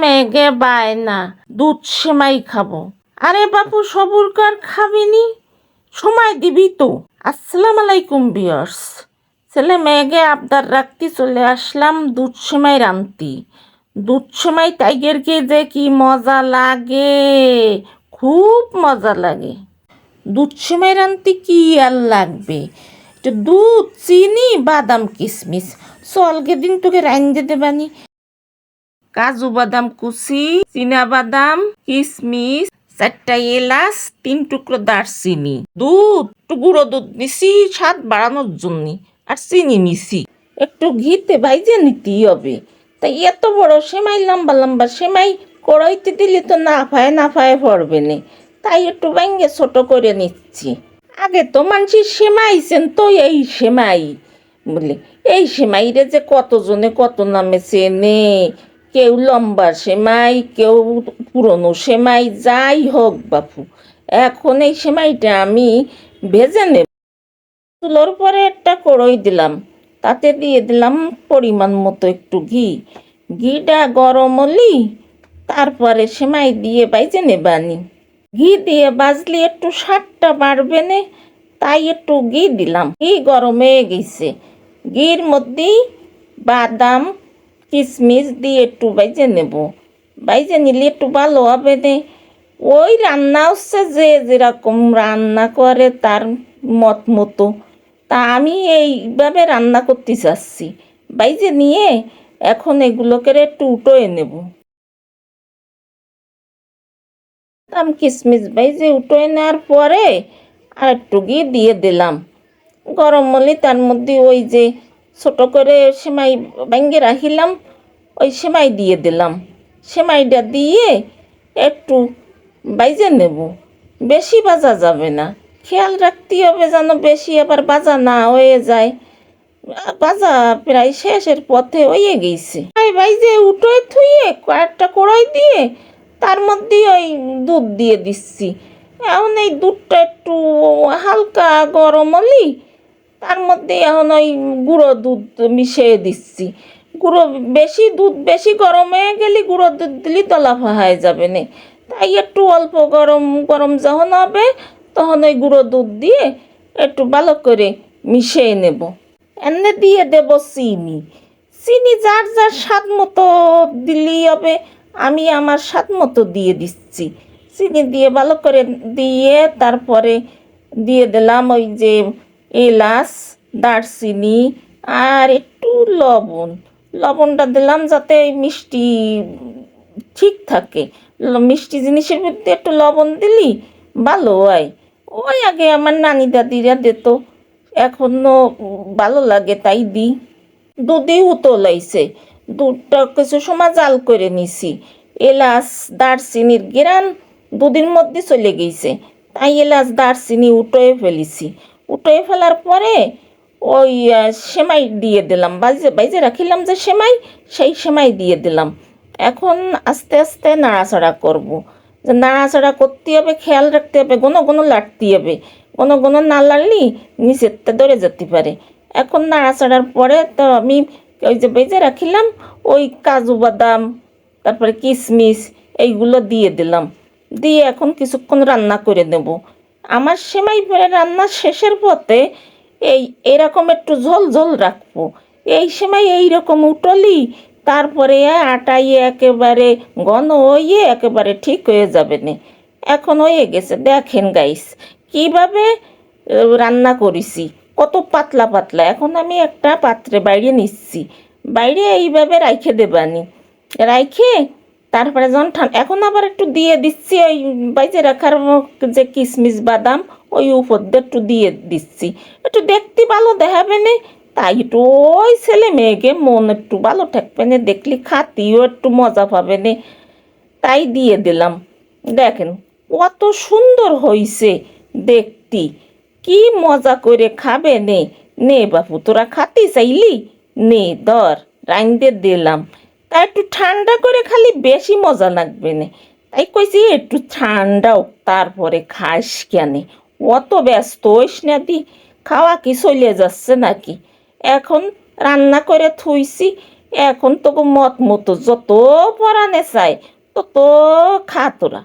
মেঘে বায় না দুধ সেমাই খাব। আরে বাপু, সবুর কার খাবিনি? সময় দিবি তো। আসসালাম আলাইকুম বিয়ার্স ছেলে মেয়েকে আবদার রাখতে চলে আসলাম দুধ সেমাই রান্তি। দুধ সেমাই টাইগারকে যে কি মজা লাগে, খুব মজা লাগে। দুধ সেমাই রান্তি কি আর লাগবে? দুধ, চিনি, বাদাম কিশমিশ চলকে দিন তোকে রান্ধে দেবানি। কাজু বাদাম কুচি, চীনা বাদাম কিশমিশ চারটা এলাচ, তিন টুকরো দারচিনি। দুধ, একটু গুঁড়ো দুধ নিছি, স্বাদ বাড়ানোর জন্য, আর চিনি মিশি একটু ঘিতে ভাইজে নিতেই হবে। তাই এত বড় সেমাই, লম্বা লম্বা সেমাই, কড়াইতে দিলে তো না ফায় না ফায় পড়বে না। তাই একটু ব্যাঙ্গে ছোট করে নিচ্ছি। আগে তো মানুষের সেমাইছেন তো এই সেমাই। বলে, এই সেমাইরে যে কতজনে কত নামে চেনে কেউ লম্বা সেমাই, কেউ পুরনো সেমাই, যাই হোক বাপু, এখন এই সেমাইটা আমি ভেজে নেব। তুলোর পরে একটা কড়ই দিলাম, তাতে দিয়ে দিলাম পরিমাণ মতো একটু ঘি। ঘিটা গরম হলি তারপরে সেমাই দিয়ে বাইজে নেবানি ঘি দিয়ে বাজলি একটু স্বাদটা বাড়বে না, তাই একটু ঘি দিলাম। ঘি গরম গেছে। ঘির মধ্যেই বাদাম কিশমিশ দিয়ে একটু বাইজে নেব। বাইজে নিলে একটু ভালো হবে নে। ওই রান্না হচ্ছে যে যেরকম রান্না করে তার মত মতো। তা আমি এইভাবে রান্না করতে চাচ্ছি। বাইজে নিয়ে এখন এগুলোকে একটু উটোয়ে নেব। দাম কিশমিশ বাইজে উটোয়ে নেওয়ার পরে আর একটু গিয়ে দিয়ে দিলাম। গরম হলে তার মধ্যে ওই যে ছোট করে সেমাই ভেঙে রাখিলাম, ওই সেমাই দিয়ে দিলাম। সেমাইটা দিয়ে একটু বাইজে নেব। বেশি বাজা যাবে না। খেয়াল রাখতে হবে যেন বেশি আবার বাজা না হয়ে যায়। বাজা প্রায় শেষের পথে হয়ে গেছে। এই বাইজে উঠোয় থুয়ে কয়েকটা কড়াই দিয়ে তার মধ্যে ওই দুধ দিয়ে দিচ্ছি। এখন এই দুধটা একটু হালকা গরম হলি তার মধ্যে এখন ওই গুঁড়ো দুধ মিশিয়ে দিচ্ছি। গুঁড়ো বেশি দুধ বেশি গরম হয়ে গেলে গুঁড়ো দুধ দিলে দলাফা হয়ে যাবে না। তাই একটু অল্প গরম গরম যখন হবে তখন ওই গুঁড়ো দুধ দিয়ে একটু ভালো করে মিশিয়ে নেব। এনে দিয়ে দেব চিনি। চিনি যার যার স্বাদ মতো দিলেই হবে। আমি আমার স্বাদ মতো দিয়ে দিচ্ছি। চিনি দিয়ে ভালো করে দিয়ে তারপরে দিয়ে দিলাম ওই যে এলাচ, দারচিনি আর একটু লবণ। লবণটা দিলাম যাতে মিষ্টি ঠিক থাকে। মিষ্টি জিনিসের মধ্যে একটু লবণ দিলি, ভালো হয়। ওই আগে আমার নানি দাদিরা দিত। এখনও ভালো লাগে তাই দিই। দুধেই উতলাইছে দুধটা কিছু সময় জাল করে নিছি। এলাচ, দারচিনির গেরান দুধের মধ্যে চলে গেছে। তাই এলাচ, দারচিনি উটোয়ে ফেলেছি। উটোয়ে ফেলার পরে ওই সেমাই দিয়ে দিলাম। বাইজে বাইজে রাখিলাম যে সেমাই, সেই সেমাই দিয়ে দিলাম। এখন আস্তে আস্তে নাড়াচাড়া করব। যে নাড়াচাড়া করতে হবে, খেয়াল রাখতে হবে কোনো কোনো লাটতে হবে। কোনো কোনো না লাড়লি নিচেরটা ধরে যেতে পারে। এখন নাড়াচাড়ার পরে তো আমি ওই যে বেজে রাখিলাম, ওই কাজু বাদাম, তারপরে কিশমিশ এইগুলো দিয়ে দিলাম। দিয়ে এখন কিছুক্ষণ রান্না করে নেব। আমার সেমাই পরে রান্না শেষের পথে এই এরকম একটু ঝোল ঝোল রাখব। এই সময় এইরকম উঠলি তারপরে আটাই একেবারে ঘন হয়ে একেবারে ঠিক হয়ে যাবে না। এখন হয়ে গেছে, দেখেন গাইস কীভাবে রান্না করেছি। কত পাতলা পাতলা, এখন আমি একটা পাত্রে বাইরে নিচ্ছি। বাইরে এইভাবে রাইখে দেবানি। রাইখে তারপরে যখন এখন আবার একটু দিয়ে দিচ্ছি, ওই বাইজে রাখার যে কিশমিশ বাদাম, ওই উপর দিয়ে একটু দিয়ে দিচ্ছি। একটু দেখতে ভালো দেখাবে না? তাই একটু ওই ছেলে মেয়েকে মন একটু ভালো থাকবে না, দেখলি খাতিও একটু মজা পাবে না। তাই দিয়ে দিলাম। দেখেন, কত সুন্দর হইছে দেখতি। কি মজা করে খাবে নে? নে বাপু, তোরা খাতি চাইলি? নে, ধর রাইন্দে দিলাম। তা একটু ঠান্ডা করে খালি বেশি মজা লাগবে না। তাই কইছি, একটু ঠান্ডাও তারপরে খাস কেনে? অত ব্যস্ত হইস না দি, খাওয়া কি চলে যাচ্ছে নাকি? এখন রান্না করে থুইছি, এখন তোকে মত মতো যত পরানে চাই, তত খা তোরা।